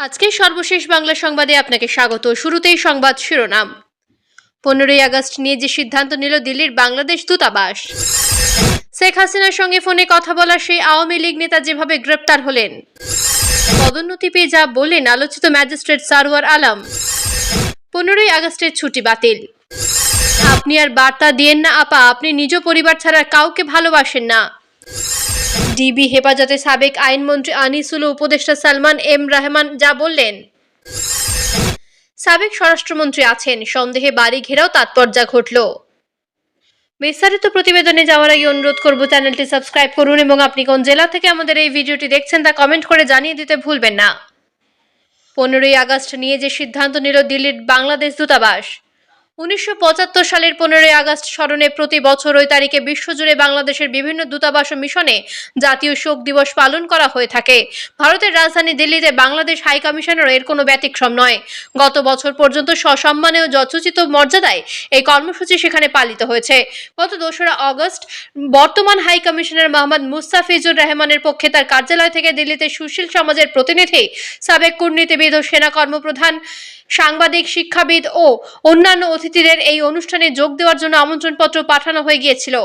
আজকের সর্বশেষ বাংলা সংবাদে আপনাকে স্বাগত। শুরুতেই সংবাদ শিরোনাম। পনেরোই আগস্ট নিয়ে যে সিদ্ধান্ত নিল দিল্লির বাংলাদেশ দূতাবাস। শেখ হাসিনার সঙ্গে ফোনে কথা বলা সেই আওয়ামী লীগ নেতা যেভাবে গ্রেপ্তার হলেন। পদোন্নতি পেয়ে যা বললেন আলোচিত ম্যাজিস্ট্রেট সারওয়ার আলম। পনেরোই আগস্টের ছুটি বাতিল। আপনি আর বার্তা দিয়েন না, আপা। আপনি নিজ পরিবার ছাড়া কাউকে ভালোবাসেন না। ডিবি হেফাজতে সাবেক আইনমন্ত্রী আনিসুল উপদেষ্টা সালমান এম রহমান যা বললেন। সাবেক স্বরাষ্ট্রমন্ত্রী আছেন, সন্দেহে বাড়ি ঘেরাও তাৎপর্যা ঘটল। বিস্তারিত প্রতিবেদনে যাওয়ার আগে অনুরোধ করব চ্যানেলটি সাবস্ক্রাইব করুন এবং আপনি কোন জেলা থেকে আমাদের এই ভিডিওটি দেখছেন তা কমেন্ট করে জানিয়ে দিতে ভুলবেন না। পনেরোই আগস্ট নিয়ে যে সিদ্ধান্ত নিল দিল্লির বাংলাদেশ দূতাবাস উনিশশো পঁচাত্তর সালের পনেরোই আগস্ট স্মরণে প্রতি বছর ওই তারিখে বিশ্বজুড়ে বাংলাদেশের বিভিন্ন দূতাবাস মিশনে জাতীয় শোক দিবস পালন করা হয়ে থাকে। ভারতের রাজধানী দিল্লিতে বাংলাদেশ হাই কমিশনেরও এর কোনো ব্যতিক্রম নয়। গত বছর পর্যন্ত সসম্মানে ও যথোচিত মর্যাদায় এই কর্মসূচি সেখানে পালিত হয়েছে। গত দোসরা অগস্ট বর্তমান হাই কমিশনার মোহাম্মদ মুস্তাফিজুর রহমানের পক্ষে তার কার্যালয় থেকে দিল্লিতে সুশীল সমাজের প্রতিনিধি, সাবেক কূটনীতিবিদ ও সেনা কর্মপ্রধান সাংবাদিক, শিক্ষাবিদ ও অন্যান্য অতিথিদের এই অনুষ্ঠানে যোগ দেওয়ার জন্য আমন্ত্রণপত্র পাঠানো হয়ে গিয়েছিল।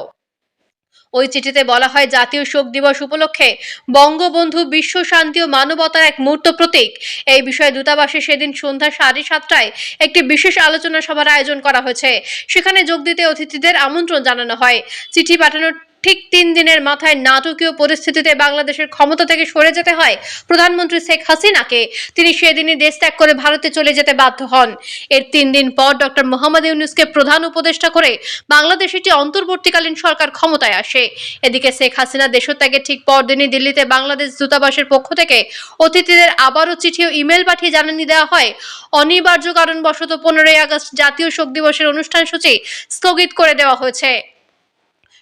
ওই চিঠিতে বলা হয়, জাতীয় শোক দিবস উপলক্ষে বঙ্গবন্ধু বিশ্ব শান্তি ও মানবতার এক মূর্ত প্রতীক। এই বিষয়ে দূতাবাসে সেদিন সন্ধ্যা সাড়ে সাতটায় একটি বিশেষ আলোচনা সভার আয়োজন করা হয়েছে। সেখানে যোগ দিতে অতিথিদের আমন্ত্রণ জানানো হয়। চিঠি পাঠানোর ঠিক তিন দিনের মাথায় নাটকীয় পরিস্থিতিতে বাংলাদেশের ক্ষমতা থেকে সরে যেতে হয় প্রধানমন্ত্রী শেখ হাসিনাকে। তিনি সেদিনই দেশ ত্যাগ করে ভারতে চলে যেতে বাধ্য হন। এর তিন দিন পর ডক্টর মোহাম্মদ ইউনুসকে প্রধান উপদেষ্টা করে বাংলাদেশ একটি অন্তর্বর্তীকালীন সরকার ক্ষমতায় আসে। এদিকে শেখ হাসিনা দেশত্যাগের ঠিক পরদিনই দিল্লিতে বাংলাদেশ দূতাবাসের পক্ষ থেকে অতিথিদের আবারও চিঠি ও ইমেল পাঠিয়ে জানানি দেওয়া হয়। অনিবার্য কারণবশত পনেরোই আগস্ট জাতীয় শোক দিবসের অনুষ্ঠান সূচি স্থগিত করে দেওয়া হয়েছে।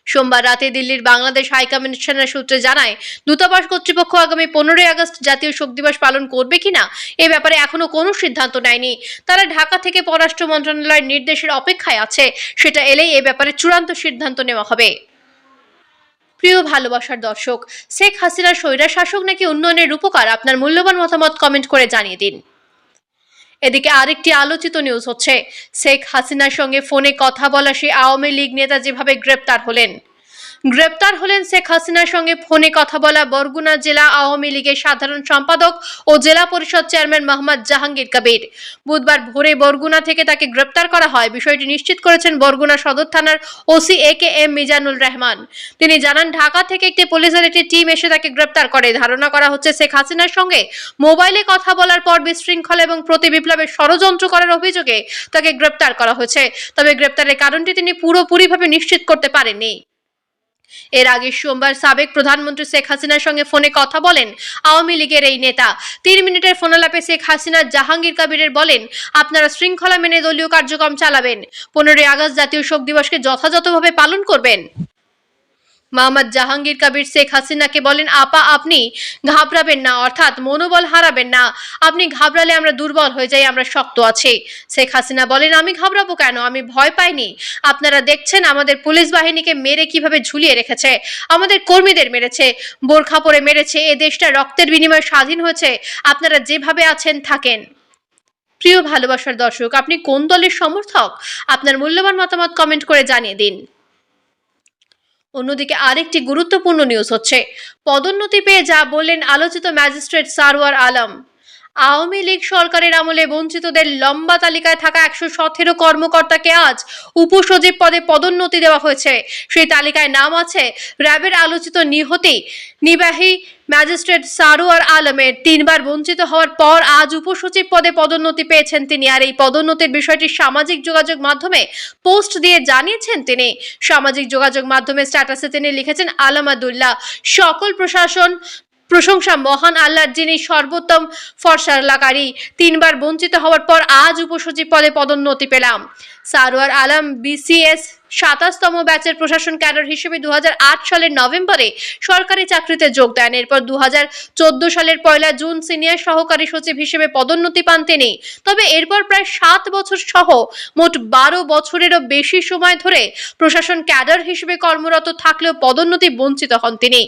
সোমবার রাতে দিল্লির বাংলাদেশ হাইকমিশনের সূত্রে জানায়, দূতাবাস কর্তৃপক্ষ আগামী পনেরোই আগস্ট জাতীয় শোক দিবস পালন করবে কিনা, এ ব্যাপারে এখনও কোনো সিদ্ধান্ত নেয়নি। তারা ঢাকা থেকে পররাষ্ট্র মন্ত্রণালয়ের নির্দেশের অপেক্ষায় আছে। সেটা এলেই এ ব্যাপারে চূড়ান্ত সিদ্ধান্ত নেওয়া হবে। প্রিয় ভালোবাসার দর্শক, শেখ হাসিনার স্বৈরা শাসক নাকি উন্নয়নের রূপকার? আপনার মূল্যবান মতামত কমেন্ট করে জানিয়ে দিন। এদিকে আরেকটি আলোচিত নিউজ হচ্ছে, শেখ হাসিনার সঙ্গে ফোনে কথা বলা সেই আওয়ামী লীগ নেতা যেভাবে গ্রেপ্তার হলেন। গ্রেপ্তার হলেন শেখ হাসিনার সঙ্গে ফোনে কথা বলা বরগুনা জেলা আওয়ামী লীগের সাধারণ সম্পাদক ও জেলা পরিষদ চেয়ারম্যান মোহাম্মদ জাহাঙ্গীর কবির। বুধবার ভোরে বরগুনা থেকে তাকে গ্রেপ্তার করা হয়, বিষয়টি নিশ্চিত করেছেন বরগুনা সদর থানার OC A K M Mizanul Rahman. তিনি জানান, ঢাকা থেকে একটি পুলিশের একটি টিম এসে তাকে গ্রেপ্তার করে। ধারণা করা হচ্ছে শেখ হাসিনার সঙ্গে মোবাইলে কথা বলার পর বিশৃঙ্খলা এবং প্রতি বিপ্লবের ষড়যন্ত্র করার অভিযোগে তাকে গ্রেপ্তার করা হয়েছে। তবে গ্রেপ্তারের কারণটি তিনি পুরোপুরিভাবে নিশ্চিত করতে পারেননি। এর আগে সোমবার সাবেক প্রধানমন্ত্রী শেখ হাসিনার সঙ্গে ফোনে কথা বলেন আওয়ামী লীগের এই নেতা। তিন মিনিটের ফোনলাপে শেখ হাসিনা জাহাঙ্গীর কাবিরের বলেন, আপনারা শৃঙ্খলা মেনে দলীয় কার্যক্রম চালাবেন। পনেরোই আগস্ট জাতীয় শোক দিবসকে যথাযথভাবে পালন করবেন। মোহাম্মদ জাহাঙ্গীর কবির, শেখ হাসিনাকে বলেন, আপা, আপনি ঘাবড়াবেন না, অর্থাৎ মনোবল হারাবেন না। আপনি ঘাবড়ালে আমরা দুর্বল হয়ে যাই, আমরা শক্ত আছি। শেখ হাসিনা বলেন, আমি ঘাবড়াবো কেন? আমি ভয় পাইনি। আপনারা দেখছেন, আমাদের পুলিশ বাহিনীকে মেরে কীভাবে ঝুলিয়ে রেখেছে। আমাদের কর্মীদের মেরেছে, বোরখা পরে মেরেছে, এ দেশটা রক্তের বিনিময়ে স্বাধীন হয়েছে। আপনারা যেভাবে আছেন, থাকেন। প্রিয় ভালোবাসার দর্শক, আপনি কোন দলের সমর্থক? আপনার মূল্যবান মতামত কমেন্ট করে জানিয়ে দিন। অন্যদিকে আরেকটি গুরুত্বপূর্ণ নিউজ হচ্ছে। পদোন্নতি পেয়ে যা বললেন আলোচিত ম্যাজিস্ট্রেট সারওয়ার আলম। আওয়ামী লীগ সরকারের আমলে বঞ্চিতদের লম্বা তালিকায় থাকা একশো সতেরো কর্মকর্তাকে আজ উপসচিব পদে পদোন্নতি দেওয়া হয়েছে। সেই তালিকায় নাম আছে র্যাবের আলোচিত নিহতি, নিবাহী ম্যাজিস্ট্রেট সারোয়ার আলমের। তিনবার বঞ্চিত হওয়ার পর আজ উপসচিব পদে পদোন্নতি পেয়েছেন তিনি। আর এই পদোন্নতির বিষয়টি সামাজিক যোগাযোগ মাধ্যমে পোস্ট দিয়ে জানিয়েছেন তিনি। সামাজিক যোগাযোগ মাধ্যমে স্ট্যাটাসে তিনি লিখেছেন, আলামাদুল্লাহ, সকল প্রশাসন প্রশংসা মহান আল্লাহর যিনি সর্বোত্তম ফর্সারলাকারী তিনবার বঞ্চিত হওয়ার পর আজ উপসচিব পদে পদোন্নতি পেলাম। সারোয়ার আলম বিসিএস সাতাশতম ব্যাচের প্রশাসন ক্যাডার হিসেবে দু হাজার আট সালের নভেম্বরে সরকারি চাকরিতে যোগ দেন। এরপর দু হাজার চোদ্দ সালের পয়লা জুন সিনিয়র সহকারী সচিব হিসেবে পদোন্নতি পান তিনি। তবে এরপর প্রায় সাত বছর সহ মোট বারো বছরেরও বেশি সময় ধরে প্রশাসন ক্যাডার হিসেবে কর্মরত থাকলেও পদোন্নতি বঞ্চিত হন তিনি।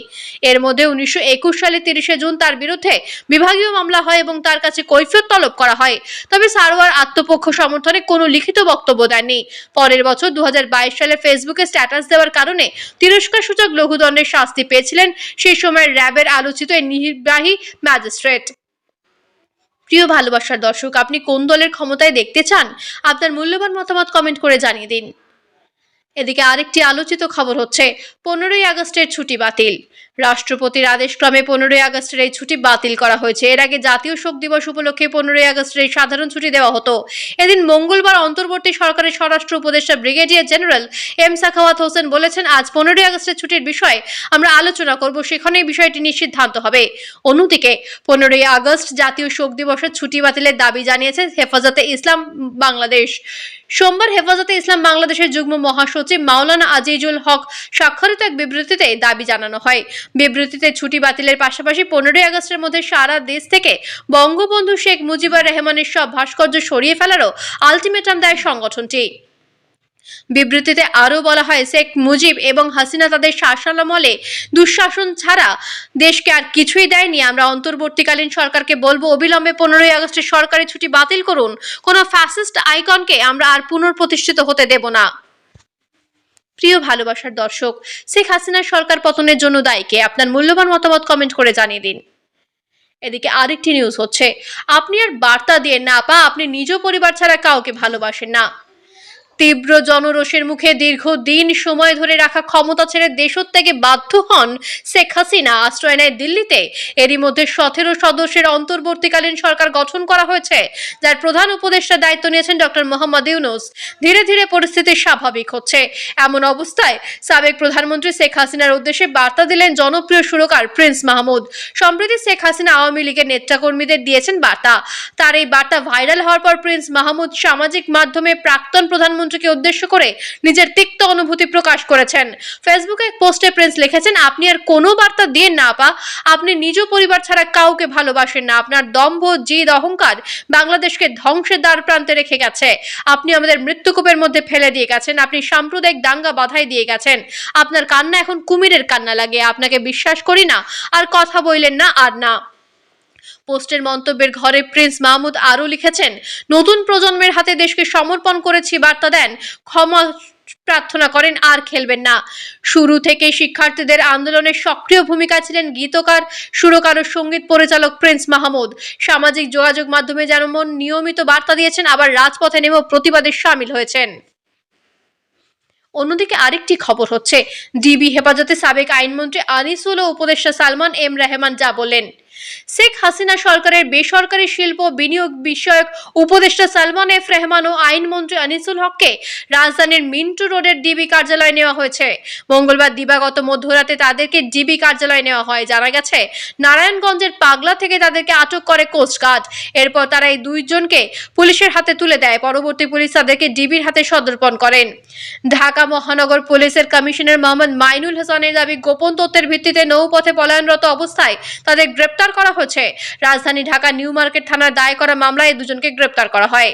এর মধ্যে উনিশশো একুশ সালে তিরিশে জুন তার বিরুদ্ধে বিভাগীয় মামলা হয় এবং তার কাছে কৈফিয়ত তলব করা হয়। তবে সারোয়ার আত্মপক্ষ সমর্থনে কোনো লিখিত বক্তব্য দেননি। পরের বছর দু হাজার বাইশ সালে ফেসবুকে স্ট্যাটাস দেওয়ার কারণে তিরস্কার সূচক লঘুদণ্ডের শাস্তি পেয়েছিলেন সেই সময় র্যাবের আলোচিত নির্বাহী ম্যাজিস্ট্রেট। প্রিয় ভালোবাসার দর্শক, আপনি কোন দলের ক্ষমতায় দেখতে চান? আপনার মূল্যবান মতামত কমেন্ট করে জানিয়ে দিন। এদিকে আরেকটি আলোচিত খবর হচ্ছে, পনেরোই আগস্টের ছুটি বাতিল। রাষ্ট্রপতির আদেশক্রমে পনেরোই আগস্টের এই ছুটি বাতিল করা হয়েছে। এর আগে জাতীয় শোক দিবস উপলক্ষে পনেরোই আগস্টের এই সাধারণ ছুটি দেওয়া হতো। এদিন মঙ্গলবার অন্তর্বর্তী সরকারের স্বরাষ্ট্র উপদেষ্টা brigadier general M Sakhawat Hossain বলেছেন, আজ পনেরোই আগস্টের ছুটির বিষয়ে আমরা আলোচনা করব সেখানে বিষয়টি নিশ্চিদ্ধান্ত হবে। অন্যদিকে, পনেরোই আগস্ট জাতীয় শোক দিবসের ছুটি বাতিলের দাবি জানিয়েছে হেফাজতে ইসলাম বাংলাদেশ। সোমবার হেফাজতে ইসলাম বাংলাদেশের যুগ্ম মহাসচিব মাওলানা আজিজুল হক স্বাক্ষরিত এক বিবৃতিতে দাবি জানানো হয়। বিবৃতিতে ছুটি বাতিলের পাশাপাশি পনেরোই আগস্টের মধ্যে সারা দেশ থেকে বঙ্গবন্ধু শেখ মুজিবুর রহমানের সব ভাস্কর্য সরিয়ে ফেলারও আলটিমেটাম দেয় সংগঠনটি। বিবৃতিতে আরও বলা হয়, শেখ মুজিব এবং হাসিনা তাদের শাসনামলে দুঃশাসন ছাড়া দেশকে আর কিছুই দেয়নি। আমরা অন্তর্বর্তীকালীন সরকারকে বলব, অবিলম্বে পনেরোই আগস্টের সরকারি ছুটি বাতিল করুন। কোনো ফ্যাসিস্ট আইকনকে আমরা আর পুনর্প্রতিষ্ঠিত হতে দেব না। প্রিয় ভালোবাসার দর্শক, শেখ হাসিনার সরকার পতনের জন্য দায়ীকে আপনার মূল্যবান মতামত কমেন্ট করে জানিয়ে দিন। এদিকে আরেকটি নিউজ হচ্ছে, আপনি আর বার্তা দিয়ে না পা, আপনি নিজ পরিবার ছাড়া কাউকে ভালোবাসেন না। তীব্র জনরোষের মুখে দীর্ঘদিন সময় ধরে রাখা ক্ষমতা ছেড়ে দেশত্যাগে বাধ্য হন শেখ হাসিনা। আশ্রয় নেয় দিল্লিতে। এরই মধ্যে সতেরো সদস্যের অন্তর্বর্তীকালীন সরকার গঠন করা হয়েছে, যার প্রধান উপদেষ্টার দায়িত্ব নিয়েছেন ডক্টর মোহাম্মদ ইউনুস। ধীরে ধীরে পরিস্থিতি স্বাভাবিক হচ্ছে। এমন অবস্থায় সাবেক প্রধানমন্ত্রী শেখ হাসিনার উদ্দেশ্যে বার্তা দিলেন জনপ্রিয় সুরকার প্রিন্স মাহমুদ। সম্প্রতি শেখ হাসিনা আওয়ামী লীগের নেতাকর্মীদের দিয়েছেন বার্তা। তার এই বার্তা ভাইরাল হওয়ার পর প্রিন্স মাহমুদ সামাজিক মাধ্যমে প্রাক্তন প্রধানমন্ত্রীকে উদ্দেশ্য করে নিজের তিক্ত অনুভূতি প্রকাশ করেছেন। ফেসবুকে এক পোস্টে প্রিন্স লিখেছেন, আপনি আর কোনো বার্তা দিয়ে না পা, আপনি নিজ পরিবার ছাড়া কাউকে ভালোবাসেন না। আপনার দম্ভ, জিদ, অহংকার বাংলাদেশকে ধ্বংসের দ্বার প্রান্তে রেখে গেছে। আপনি আমাদের মৃত্যুকূপের মধ্যে ফেলে দিয়ে গেছেন। আপনি সাম্প্রদায়িক দাঙ্গা বাধাই দিয়ে গেছেন। আপনার কান্না এখন কুমিরের কান্না লাগে। আপনাকে বিশ্বাস করি না, আর কথা বললেন না, আর না। পোস্টের মন্তব্যের ঘরে প্রিন্স মাহমুদ আরও লিখেছেন, নতুন প্রজন্মের হাতে দেশকে সমর্পণ করেছি, বার্তা দেন। ক্ষমা প্রার্থনা করেন, আর খেলবেন না। শুরু থেকে শিক্ষার্থীদের আন্দোলনের সক্রিয় ভূমিকা ছিলেন গীতকার, সুরকার ও সংগীত পরিচালক প্রিন্স মাহমুদ। সামাজিক যোগাযোগ মাধ্যমে যেমন নিয়মিত বার্তা দিয়েছেন, আবার রাজপথে নেমেও প্রতিবাদে সামিল হয়েছেন। অন্যদিকে আরেকটি খবর হচ্ছে, ডিবি হেফাজতে সাবেক আইনমন্ত্রী আনিসুল ও উপদেষ্টা সালমান এম রহমান যা বললেন শেখ হাসিনা সরকারের বেসরকারি শিল্প বিনিয়োগ বিষয়ক উপদেষ্টা সালমান এফ রহমান ও আইনমন্ত্রী আনিসুল হককে রাজধানীর মিন্টু রোডের ডিবি কার্যালয়ে নেওয়া হয়েছে। মঙ্গলবার দিবাগত মধ্যরাতে তাদেরকে ডিবি কার্যালয়ে নেওয়া হয়। জানা গেছে, নারায়ণগঞ্জের পাগলা থেকে তাদেরকে আটক করে কোস্টগার্ড এরপর তারা এই দুইজনকে পুলিশের হাতে তুলে দেয়। পরবর্তী পুলিশ তাদেরকে ডিবির হাতে সদর্পণ করেন। ঢাকা মহানগর পুলিশের কমিশনার মোহাম্মদ মাইনুল হাসানের দাবি, গোপন তথ্যের ভিত্তিতে নৌপথে পলায়নরত অবস্থায় তাদের গ্রেপ্তার করা হয়েছে। রাজধানী ঢাকা নিউ মার্কেট থানার দায় করা মামলায় দুজনকে গ্রেপ্তার করা হয়।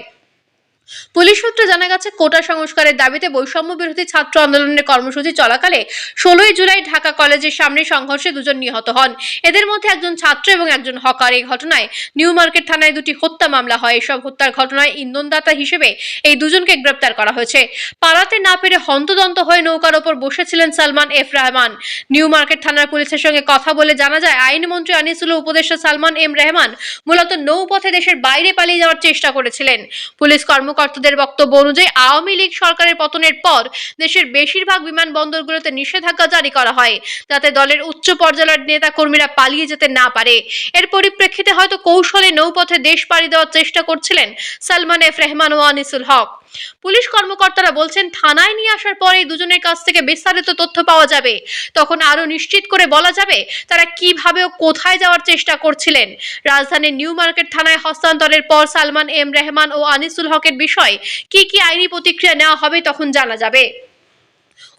পুলিশ সূত্রে জানা গেছে, কোটা সংস্কারের দাবিতে বৈষম্য বিরোধী ছাত্র আন্দোলনের কর্মসূচি চলাকালে ষোলোই জুলাই ঢাকা কলেজের সামনে সংঘর্ষে দুজন নিহত হন। এদের মধ্যে একজন ছাত্র এবং একজন হকার। এই ঘটনায় নিউ মার্কেট থানায় দুটি হত্যা মামলা হয়। এসব হত্যার ঘটনায় ইন্ধনদাতা হিসেবে এই দুজনকে গ্রেপ্তার করা হয়েছে। পালাতে না পেরে হন্তদন্ত হয়ে নৌকার ওপর বসেছিলেন Salman F Rahman. New Market থানার পুলিশের সঙ্গে কথা বলে জানা যায়, আইনমন্ত্রী আনিসুল উপদেষ্টা সালমান এম রহমান মূলত নৌপথে দেশের বাইরে পালিয়ে যাওয়ার চেষ্টা করেছিলেন। পুলিশ কর্মকর্তাদের বক্তব্য অনুযায়ী আওয়ামী লীগ সরকারের পতনের পর দেশের বেশিরভাগ বিমানবন্দরগুলোতে নিষেধাজ্ঞা জারি করা হয়। যাতে দলের উচ্চ পর্যায়ের নেতা কর্মীরা পালিয়ে যেতে না পারে। এর পরিপ্রেক্ষিতে হয়তো কৌশলে নৌপথে দেশ পাড়ি দেওয়ার চেষ্টা করছিলেন সালমান এফ রেহমান ও আনিসুল হক। পুলিশ কর্মকর্তারা বলছেন, থানায় নিয়ে আসার পরে দুজনের কাছ থেকে বিস্তারিত তথ্য পাওয়া যাবে। তখন আরও নিশ্চিত করে বলা যাবে, তারা কীভাবে ও কোথায় যাওয়ার চেষ্টা করছিলেন। রাজধানীর নিউ মার্কেট থানায় হস্তান্তরের পর সালমান এম রেহমান ও আনিসুল হকের বিষয়ে কি কি আইনি প্রতিক্রিয়া নেওয়া হবে তখন জানা যাবে।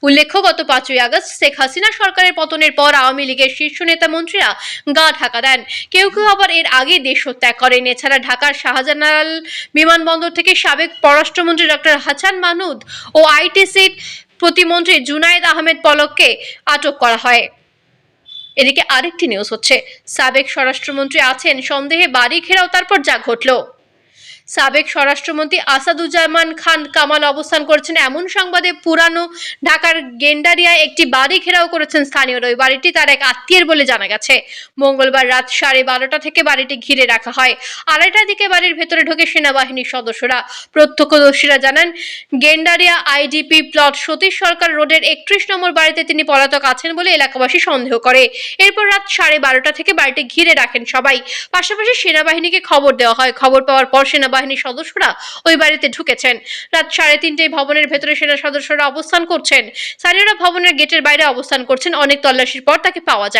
উল্লেখ্য, গত পাঁচই আগস্ট শেখ হাসিনা সরকারের পতনের পর আওয়ামী লীগের শীর্ষ নেতা মন্ত্রীরা গা ঢাকা দেন। কেউ কেউ আবার এর আগে দেশ ত্যাগ করেন। এছাড়া ঢাকার শাহজালাল বিমানবন্দর থেকে সাবেক পররাষ্ট্রমন্ত্রী ডক্টর হাসান মাহমুদ ও আইটিসির প্রতিমন্ত্রী জুনায়েদ আহমেদ পলককে আটক করা হয়। এদিকে আরেকটি নিউজ হচ্ছে। সাবেক স্বরাষ্ট্রমন্ত্রী আছেন, সন্দেহে বাড়ি ঘেরাও তারপর যা ঘটলো। সাবেক স্বরাষ্ট্রমন্ত্রী আসাদুজ্জামান খান কামাল অবস্থান করছেন। এমন সংবাদে পুরানো ঢাকার গেন্ডারিয়ায় একটি বাড়ি ঘেরাও করেছেন স্থানীয়রা ওই বাড়িটি, তার এক আত্মীয়ের বলে জানা গেছে। মঙ্গলবার রাত সাড়ে বারোটা থেকে বাড়িটি ঘিরে রাখা হয়। আড়াইটার দিকে বাড়ির ভেতরে ঢোকে সেনাবাহিনীর সদস্যরা। প্রত্যক্ষদর্শীরা জানান, গেন্ডারিয়া আইডিপি প্লট সতীশ সরকার রোডের একত্রিশ নম্বর বাড়িতে তিনি পলাতক আছেন বলে এলাকাবাসী সন্দেহ করে। এরপর রাত সাড়ে বারোটা থেকে বাড়িটি ঘিরে রাখেন সবাই। পাশাপাশি সেনাবাহিনীকে খবর দেওয়া হয়। খবর পাওয়ার পর সেনাবাহিনীর সদস্যরা ওই বাড়িতে ঢুকেছেন। রাত সাড়ে তিনটে ভবনের ভেতরে সেনা সদস্যরা অবস্থান করছেন। স্থানীয়রা ভবনের গেটের বাইরে অবস্থান করছেন। অনেক তল্লাশির পর তাকে পাওয়া যায়।